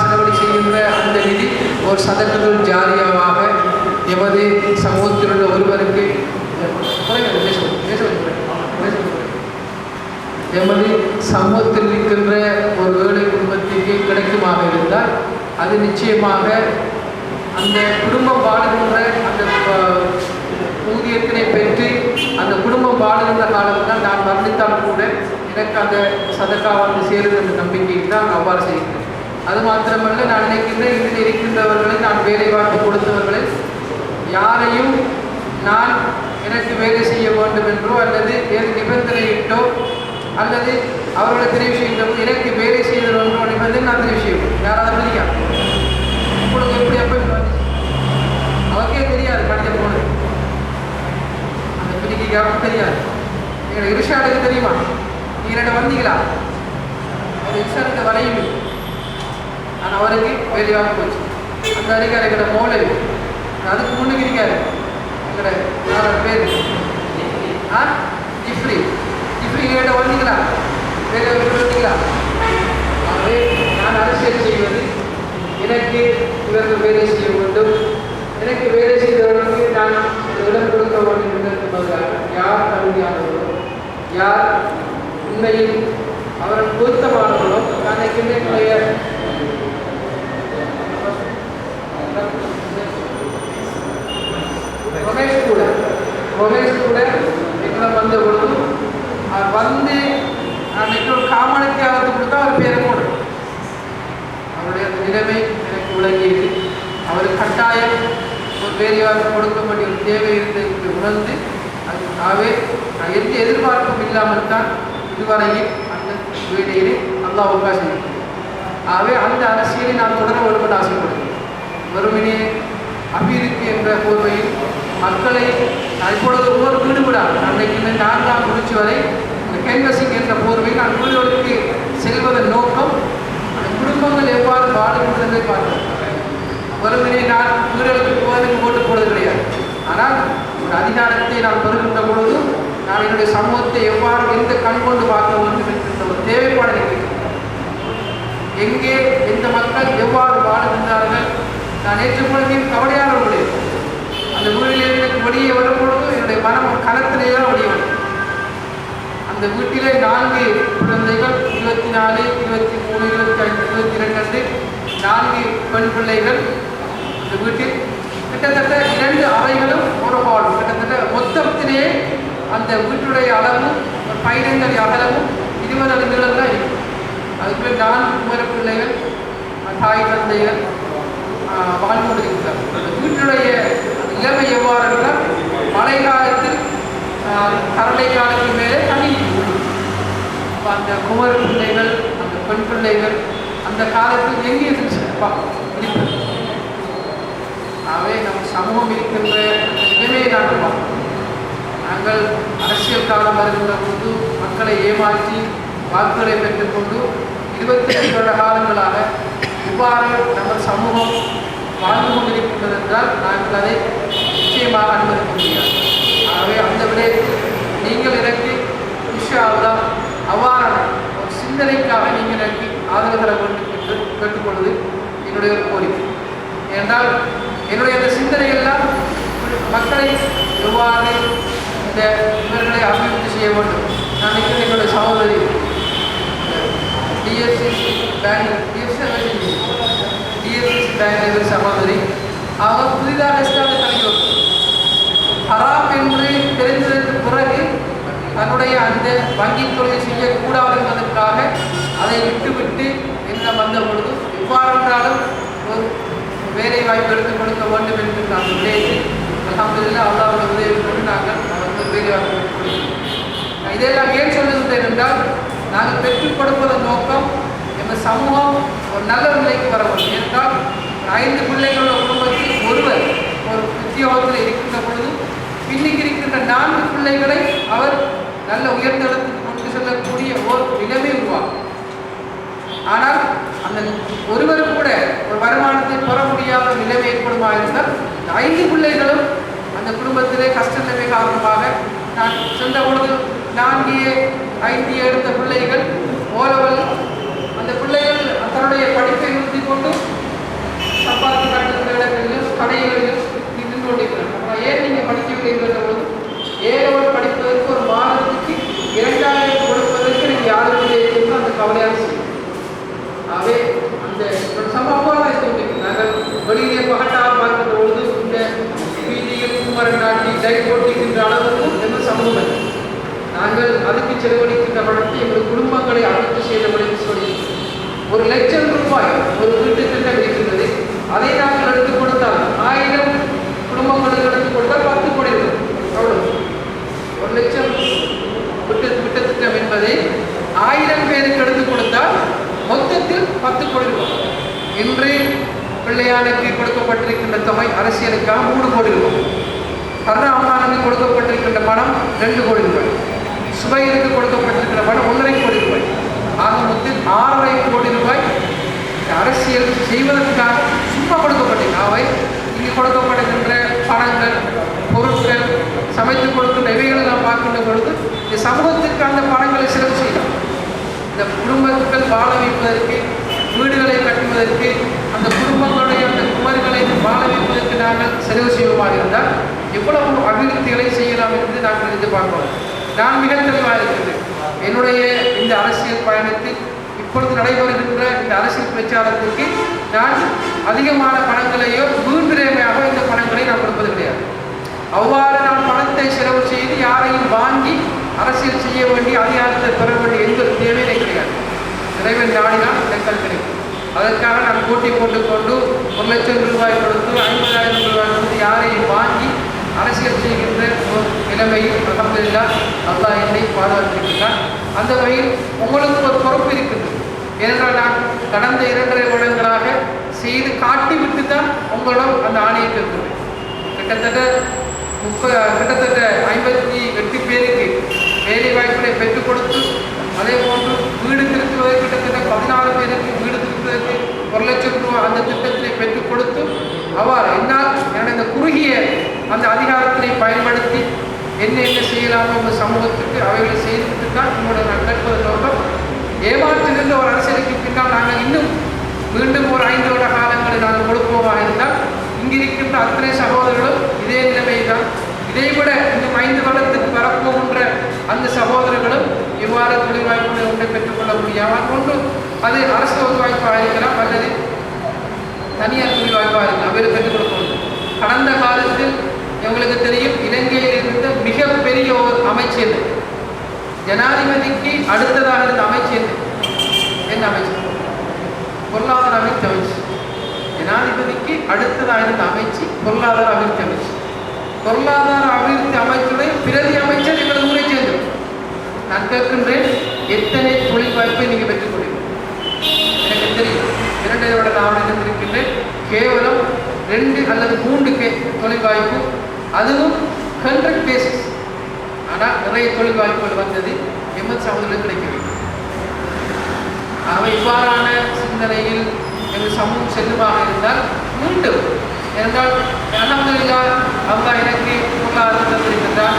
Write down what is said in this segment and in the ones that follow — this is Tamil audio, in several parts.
செலவழி செய்கின்ற அந்த நிதி ஒரு சதக்கத்துள் ஜாரியாவாக எமது சமூகத்தில் உள்ள ஒருவருக்கு எமது சமூகத்தில் இருக்கின்ற ஒரு வேலை குடும்பத்திற்கு கிடைக்குமாக இருந்தால் அது நிச்சயமாக அந்த குடும்பம் வாழுகின்ற அந்த ஊதியத்தினை பெற்று அந்த குடும்பம் வாழுகின்ற காலம் தான் நான் மரணித்தால் கூட எனக்கு அந்த சதக்கா வந்து சேருது என்ற நம்பிக்கையில் தான் அவ்வாறு செய்கிறேன் அது மாத்திரமல்ல நான் நினைக்கின்ற இதில் இருக்கின்றவர்களை நான் வேலை வாய்ப்பு கொடுத்தவர்களை யாரையும் நான் எனக்கு வேலை செய்ய வேண்டும் என்றோ அல்லது வேறு நிபந்தனையிட்டோ அல்லது அவர்களை தெரிவு செய்கின்ற எனக்கு வேலை செய்தல் ஒன்றோ நிபந்தனை நான் தெரிவு செய்வேன். யாராவது இல்லையா உங்களுக்கு எப்படி எப்போ அவருக்கே தெரியாது கடிதம் போனது. அந்த பிள்ளைக்கு யாருக்கும் தெரியாது. எங்களை இருஷாடுக்கு தெரியுமா? நீங்கள் ரெண்டு வந்தீங்களா? ஒரு இன்சானுக்கு வரையுமே ஆனால் அவருக்கு வேலையாக போச்சு. அந்த அதிகாரி எங்கட மோல் அதுக்கு முன்னுக்கு இருக்காரு எங்கட பேர். ஆ? ஜிப்ரி. ஜிப்ரி கேட்ட வந்தீங்களா? வேலை வந்தீங்களா? ஆகவே நான் அரசியல் செய்வது எனக்கு இவர்கள் வேலை செய்ய வேண்டும். எனக்கு வேலை செய்தவர்களுக்கு நான் இடம் கொடுக்க வேண்டும் என்பதற்கு பதிலாக யார் தகுதியானவர்களோ யார் உண்மையில் அவர்கள் பொருத்தமானவர்களோ நான் நினைக்கின்ற என்னுடைய ரமேஷ் கூட ரமேஷ் கூட எங்களை வந்த பொழுது அவர் வந்து அன்னைக்கு ஒரு காமனுக்கு ஆகத்து கொடுத்தா அவர் பேரை போடு அவருடைய அந்த நிலைமை எனக்கு விளங்கியது. அவர் கட்டாயம் ஒரு வேலையாக கொடுக்க வேண்டிய ஒரு தேவை இருந்தது என்று உணர்ந்து அதுக்காகவே நான் எந்த எதிர்பார்ப்பும் இல்லாமல் தான் இதுவரையில் அந்த வேலையிலே நல்லா அவகாசம் இருக்கிறேன் ஆகவே அந்த அரசியலை நான் தொடர வேண்டும் என்று ஆசைப்படுகிறேன். வெறுமனே அபிவிருத்தி என்ற போர்வையில் மக்களை நான் இப்பொழுது ஒவ்வொரு வீடு. விடா அன்றைக்கு நான்காம் முடிச்சு வரை இந்த கேன்வசிங் என்ற போர்வை நான் வீடுகளுக்கு செல்வதன் நோக்கம் அந்த குடும்பங்கள் எவ்வாறு வாழுகிறது என்பதை பார்க்கிறேன் வெறுமனே நான் வீடுகளுக்கு போவதற்கு ஓட்டு போடுவது கிடையாது. ஆனால் ஒரு அதிகாரத்தை நான் பெறுகின்ற பொழுது நான் என்னுடைய சமூகத்தை எவ்வாறு எந்த கண் கொண்டு பார்க்க வேண்டும் என்கின்ற ஒரு தேவைப்பாடு எங்கே எந்த மக்கள் எவ்வாறு வாழுகின்றார்கள் நான் ஏற்றுக்கொள்கையும் கவலையானவர்களே அந்த வீட்டிலே எனக்கு வெளியே வரும்பொழுது என்னுடைய மனம் கலத்திலே தான் வெளியே வரும் இந்த வீட்டிலே நான்கு குழந்தைகள் இருபத்தி நாலு இருபத்தி மூணு இருபத்தி ஐந்து இருபத்தி இரண்டு நான்கு பெண் பிள்ளைகள் இந்த வீட்டில். கிட்டத்தட்ட இரண்டு அறைகளும் ஒரு ஹால் கிட்டத்தட்ட மொத்தத்திலே அந்த வீட்டுடைய அளவும் ஒரு பதினைந்து அடி அகலமும் இருபது அடி நீளம் தான் இருக்கும். அதுக்குள்ளே நான்கு குமர பிள்ளைகள் தாய் தந்தைகள் வாழ்ந்து கொண்டிருக்கிறார் அந்த வீட்டுடைய நிலைமை எவ்வாறு என்றால் மழை காலத்தில் ஆஹ், கரண்டை மேலே தண்ணி அப்போ அந்த குமர பிள்ளைகள் அந்த பெண் பிள்ளைகள் அந்த காலத்தில் எங்கே இருந்துச்சுப்பா இருப்பது. ஆகவே நம் சமூகம் இருக்கின்ற அந்த நிலைமையை நாங்கள் நாங்கள் அரசியல் காலம் வருகின்ற போது மக்களை ஏமாற்றி வாக்குகளை பெற்றுக்கொண்டு இருபத்தி ஐந்து வருட காலங்களாக இவ்வாறு நமது சமூகம் வாழ்ந்து கொண்டிருக்கின்றது என்றால் நாங்கள் அதை நிச்சயமாக அனுமதிக்க முடியாது. ஆகவே அந்த விடயத்தில் நீங்கள் எனக்கு விஷயாவில் அவ்வாறான ஒரு சிந்தனைக்காக நீங்கள் எனக்கு ஆதரவு தர வேண்டும் என்று கேட்டுக்கொள்வது என்னுடைய ஒரு கோரிக்கை. ஏனென்றால் என்னுடைய அந்த சிந்தனை எல்லாம் மக்களை எவ்வாறு இந்த இவர்களை அபிவிருத்தி செய்ய வேண்டும்? நான் நினைக்கிறேன் என்னுடைய சகோதரி DSCC bank DSC DSC bank சகோதரி அவர் புதிதாக எஸ்டாப்ளிஷ் பண்ணிக்கிறோம் ஹராம் என்று தெரிந்ததற்கு பிறகு தன்னுடைய அந்த வங்கி தொழில் செய்யக்கூடாது என்பதற்காக அதை விட்டுவிட்டு என்ன வந்த பொழுது எவ்வாறென்றாலும் ஒரு வேலை வாய்ப்பு எடுத்துக் கொடுக்க வேண்டும் என்று நான் விளையாட்டு அலமதுல்ல அல்லாவோட உதவி கொண்டு நாங்கள் வந்து வேலை வாய்ப்பு இதெல்லாம் இதையெல்லாம் ஏன் சொல்லுகின்றேன் என்றால் நாங்கள் பெற்றுக் கொடுப்பதன் நோக்கம் எங்கள் சமூகம் ஒரு நல்ல நிலைக்கு வர வேண்டும். என்றால் ஐந்து பிள்ளைகளோட குடும்பத்தில் ஒருவர் ஒரு உத்தியோகத்தில் இருக்கின்ற பொழுது இன்னைக்கு இருக்கின்ற நான்கு பிள்ளைகளை அவர் நல்ல உயர்ந்த கொண்டு செல்லக்கூடிய ஓர் நிலைமை உருவாகும். ஆனால் அந்த ஒருவர் கூட ஒரு வருமானத்தை பெற முடியாத நிலைமை ஏற்படுமா இருந்தால் இந்த ஐந்து பிள்ளைகளும் அந்த குடும்பத்திலே கஷ்ட நிலைமை காரணமாக நான் சென்ற பொழுது நான்கு ஐந்து எடுத்த பிள்ளைகள் ஓலவல் அந்த பிள்ளைகள் தன்னுடைய படிப்பை நிறுத்தி கொண்டு சப்பாத்தி கட்டுகிற இடங்களிலும் கடைகளிலும் நின்று கொண்டிருக்கிறார் ஏன் நீங்கள் படி என்கிற ஏழவர் படிப்பதற்கு ஒரு மாதத்துக்கு இரண்டாயிரம் கொடுப்பதற்கு எனக்கு யாரும் இல்லை என்று அந்த கவலையாக செய்யும். ஆகவே அந்த சம்பவமாக இருக்கின்றன நாங்கள் வெளியிலே பகட்டாக பார்க்கின்ற பொழுது இந்த வீதியில் குமரன் நாட்டி டை போட்டிக்கின்ற அளவுக்கு எந்த சமூகம் இல்லை நாங்கள் அதுக்கு செலவழிக்கின்ற பணத்தை எங்கள் குடும்பங்களை அமைத்து செய்தபடி சொல்லி ஒரு லட்சம் ரூபாய் ஒரு வீட்டு திட்டம் இருக்கின்றது. அதை நாங்கள் எடுத்துக் கொடுத்தால் ஆயிரம் குடும்பங்களுக்கு எடுத்துக் கொடுத்தால் பத்து கோடி இருக்கும் அவ்வளவு ஒரு லட்சம் விட்டு விட்ட திட்டம் என்பதை ஆயிரம் பேருக்கு எடுத்துக் கொடுத்தால் மொத்தத்தில் பத்து கோடி ரூபாய். இன்று பிள்ளையானுக்கு கொடுக்கப்பட்டிருக்கின்ற தொகை அரசியலுக்காக மூணு கோடி ரூபாய். கருணாமனுக்கு கொடுக்கப்பட்டிருக்கின்ற பணம் ரெண்டு கோடி ரூபாய். சுவையிற்கு கொடுக்கப்பட்டிருக்கிற பணம் ஒன்றரை கோடி ரூபாய். ஆக மொத்தத்தில் ஆறரை கோடி ரூபாய் அரசியல் செய்வதற்காக சும்மா கொடுக்கப்பட்டது அவை இங்கு கொடுக்கப்படுகின்ற பணங்கள் சமைத்து கொடுக்கின்ற இவைகளை நாம் பார்க்கின்ற பொழுது இந்த சமூகத்திற்கு அந்த பணங்களை செலவு செய்யலாம் இந்த குடும்பங்கள் வாழ வைப்பதற்கு வீடுகளை கட்டுவதற்கு அந்த குடும்பங்களுடைய அந்த குமர்களை வாழ வைப்பதற்கு நாங்கள் செலவு செய்வோமாக இருந்தால் எவ்வளவு அபிவிருத்திகளை செய்யலாம் என்று நாங்கள் எதிர்பார்க்கிறோம். நான் மிக தெளிவாக இருக்கிறது என்னுடைய இந்த அரசியல் பயணத்தில் இப்பொழுது நடைபெறுகின்ற இந்த அரசியல் பிரச்சாரத்திற்கு நான் அதிகமான பணங்களையோ வீண்பிரேமையாக இந்த பணங்களை நான் கொடுப்பது கிடையாது. அவ்வாறு நான் பணத்தை செலவு செய்து யாரையும் வாங்கி அரசியல் செய்ய வேண்டிய அதிகாரத்தை பெற வேண்டிய எந்த ஒரு கிடையாது. இறைவன் நாடினால் கிடைத்தல் கிடைக்கும். அதற்காக நான் போட்டி போட்டுக்கொண்டு ஒரு லட்சம் ரூபாய் கொடுத்து ஐம்பதாயிரம் ரூபாய் கொடுத்து யாரையும் வாங்கி அரசியல் செய்கின்ற ஒரு நிலைமையில் அகமதுல்லா அல்லா என்னை பாதுகாத்திருக்கிறார் அந்த வகையில் உங்களுக்கு ஒரு பொறுப்பு இருக்குது ஏனென்றால் நான் கடந்த இரண்டரை வருடங்களாக செய்து காட்டிவிட்டு தான் உங்களிடம் அந்த ஆணையை பெறுகிறேன் கிட்டத்தட்ட முப்ப கிட்டத்தட்ட ஐம்பத்தி எட்டு பேருக்கு வேலை வாய்ப்புகளை பெற்றுக் கொடுத்து அதே போன்று வீடு திருத்துவதை கிட்டத்தட்ட பதினாறு பேருக்கு வீடு திருத்துவதற்கு ஒரு லட்சம் ரூபாய் அந்த திட்டத்தினை பெற்றுக் கொடுத்து அவர் என்னால் என்னுடைய இந்த குறுகிய அந்த அதிகாரத்தினை பயன்படுத்தி என்ன என்ன செய்யலாம் உங்கள் சமூகத்துக்கு அவைகளை செய்துவிட்டு தான் உங்களோட நான் கேட்பது நோக்கம். ஏமாற்றுகின்ற ஒரு அரசியலுக்கு பின்னால் நாங்கள் இன்னும் மீண்டும் ஒரு ஐந்து வருட காலங்களில் நாங்கள் கொடுப்போமாக இருந்தால் இங்கிருக்கின்ற அத்தனை சகோதரர்களும் இதே நிலைமைதான் இதைவிட இன்னும் ஐந்து வருடத்துக்கு வரப்போகின்ற அந்த சகோதரர்களும் இவ்வாறு தொழில் வாய்ப்புகளை ஒன்றை பெற்றுக்கொள்ள முடியாமல் ஒன்று. அது அரசு தொழில் வாய்ப்பாக இருக்கலாம் அல்லது தனியார் தொழில் வாய்ப்பாக இருக்கலாம். அவையில் பெற்றுக் கடந்த காலத்தில் எங்களுக்கு தெரியும் இலங்கையில் இருந்த மிகப்பெரிய ஒரு அமைச்சர். ஜனாதிபதிக்கு அடுத்ததாக இருந்த அமைச்சர். என்ன அமைச்சர்? பொருளாதார அபிவிருத்தி அமைச்சு ஜனாதிபதிக்கு அடுத்ததாக இருந்த அமைச்சு? பொருளாதார அபிவிருத்தி அமைச்சு. பொருளாதார அபிவிருத்தி அமைச்சுடைய பிரதி அமைச்சர் எங்களது ஊரை சேர்ந்தவர். நான் கேட்கின்றேன் எத்தனை தொழில் வாய்ப்பை நீங்கள் பெற்றுக் கொள்வீர்கள் எனக்கு தெரியும் இரண்டரை வருட நான் இருந்திருக்கின்றேன் கேவலம் ரெண்டு அல்லது மூன்று கே தொழில் வாய்ப்பு அதுவும் ஹண்ட்ரட் பேசிஸ் ஆனால் நிறைய தொழில் வாய்ப்புகள் வந்தது எம்எஸ் சகோதரர்களுக்கு கிடைக்கவில்லை. அவை இவ்வாறான சிந்தனையில் எங்கள் சமூகம் செல்லுமாக இருந்தால் மீண்டும் என்றால் அலமதுல்லா அம்மா எனக்கு பொருளாதாரம் தந்திருக்கின்றார்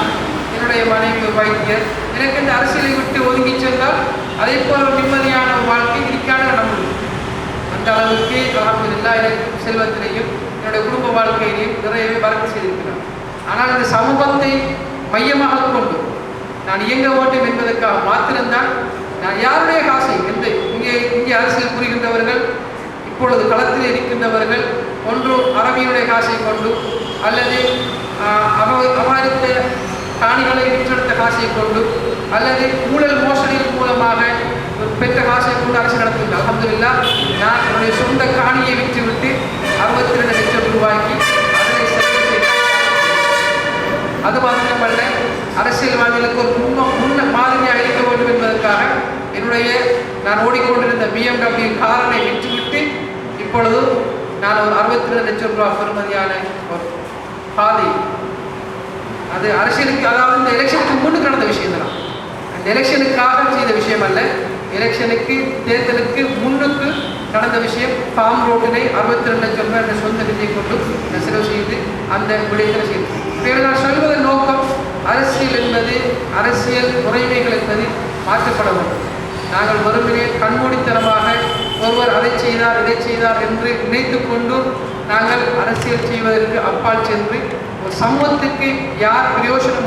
என்னுடைய மனைவி வைத்தியர் எனக்கு இந்த அரசியலை விட்டு ஒதுங்கி சென்றால் அதே போல ஒரு நிம்மதியான வாழ்க்கை இருக்கான நம்புகிறேன் அந்த அளவுக்கு அலமதுல்லா எனக்கு செல்வத்திலையும் என்னுடைய குடும்ப வாழ்க்கையிலையும் நிறையவே வரக்கு செய்திருக்கிறார் ஆனால் இந்த சமூகத்தை மையமாக கொண்டு நான் இயங்க வேண்டும் என்பதற்காக மாத்திரம்தான் நான் யாருடைய காசை எந்த இங்கே இங்கே அரசியல் புரிகின்றவர்கள் இப்பொழுது களத்தில் இருக்கின்றவர்கள் ஒன்று அரபியுடைய காசை கொண்டு அல்லது அபாரித்த காணிகளை விற்றெடுத்த காசை கொண்டு அல்லது ஊழல் மோசடியின் மூலமாக பெற்ற காசை கொண்டு அரசு நடத்துகின்ற அலமதுல்லா நான் என்னுடைய சொந்த காணியை விற்றுவிட்டு அறுபத்தி ரெண்டு லட்சம் ரூபாய்க்கு அதனை செலவு செய்தேன். அது மாத்திரமல்ல அரசியல்வாதிகளுக்கு ஒரு முன்ன முன்ன மாதிரியாக இருக்க வேண்டும் என்பதற்காக என்னுடைய நான் ஓடிக்கொண்டிருந்த பிஎம்டபிள்யூ காரனை விற்றுவிட்டு இப்பொழுது நான் ஒரு அறுபத்தி ரெண்டு லட்சம் ரூபா பெறுமதியான ஒரு பாதை. அது அரசியலுக்கு அதாவது இந்த எலெக்ஷனுக்கு முன்னு நடந்த விஷயம் தான் அந்த எலெக்ஷனுக்காக செய்த விஷயம் அல்ல எலெக்ஷனுக்கு தேர்தலுக்கு முன்னுக்கு நடந்த விஷயம். ஃபார்ம் ரோட்டினை அறுபத்தி ரெண்டு லட்சம் ரூபாய் என்ற சொந்த நிதியை கொண்டு செலவு செய்து அந்த விடயத்தில் செய்து. இப்போ நான் சொல்வதன் நோக்கம். அரசியல் என்பது அரசியல் முறைமைகள் என்பது மாற்றப்பட வேண்டும். நாங்கள் வெறுமனே கண்மூடித்தனமாக ஒருவர் அதை செய்தார் இதை செய்தார் என்று நினைத்து கொண்டு நாங்கள் அரசியல் செய்வதற்கு அப்பால் சென்று ஒரு சமூகத்துக்கு யார் பிரயோஜனம்